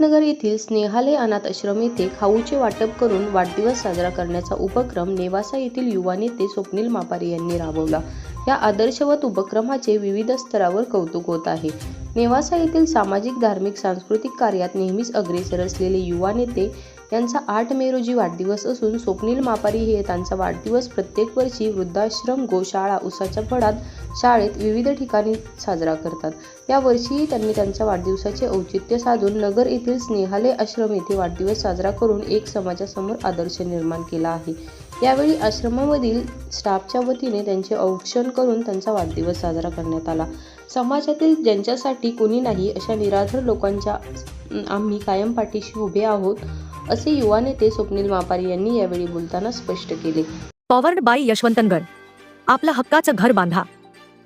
हिमायतनगर येथील स्नेहालय अनाथ आश्रम येथे खाऊचे वाटप करून वाढदिवस साजरा करण्याचा उपक्रम नेवासा येथील युवा नेते स्वप्नील मापारी यांनी राबवला. या आदर्शवत उपक्रमाचे विविध स्तरावर कौतुक होत आहे. नेवासा येथील सामाजिक धार्मिक सांस्कृतिक कार्यात नेहमीच अग्रेसर असलेले युवा नेते यांचा आठ मे रोजी वाढदिवस असून स्वप्नील मापारी हे त्यांचा वाढदिवस प्रत्येक वर्षी वृद्धाश्रम गोशाळा उसाच्या फळात शाळेत विविध ठिकाणी साजरा करतात. या वर्षीही त्यांनी त्यांच्या वाढदिवसाचे औचित्य साधून नगर येथील स्नेहालय आश्रम येथे वाढदिवस साजरा करून एक समाजासमोर आदर्श निर्माण केला आहे. यावेळी आश्रमामधील स्टाफच्या वतीने त्यांचे औक्षण करून त्यांचा वाढदिवस साजरा करण्यात आला. समाजातील ज्यांच्यासाठी कोणी नाही अशा निराधार लोकांच्या आम्ही कायम पाठीशी उभे आहोत. असे युवा नेते स्वप्नील मापारी यांनी यावेळी बोलताना स्पष्ट केले. Powered by Yashwantnagar. आपलं हक्काचं घर बांधा.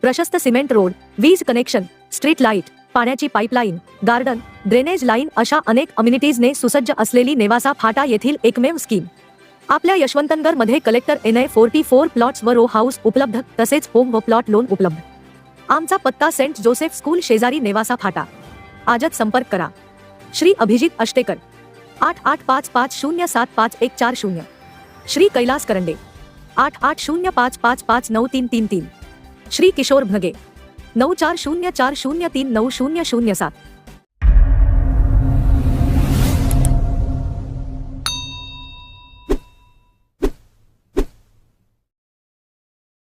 प्रशस्त सिमेंट रोड वीज कनेक्शन स्ट्रीट लाइट पाण्याची पाईपलाईन गार्डन ड्रेनेज लाईन अशा अनेक अम्युनिटीजने सुसज्ज असलेली नेवासा फाटा येथील एकमेव स्कीम. आपल्या यशवंतनगरमध्ये collector N A forty four plots व रो हाऊस उपलब्ध तसेच होम व प्लॉट लोन उपलब्ध. आमचा पत्ता सेंट जोसेफ स्कूल शेजारी नेवासा फाटा. आजच संपर्क करा. श्री अभिजित अष्टेकर. आठ आठ पाँच पाँच शून्य सात पाँच एक चार शून्य। श्री कैलास करंडे। आठ आठ शून्य पाँच पाँच पाँच नौ तीन तीन तीन। श्री किशोर भगे। नौ चार शून्य चार शून्य तीन नौ शून्य शून्य सात।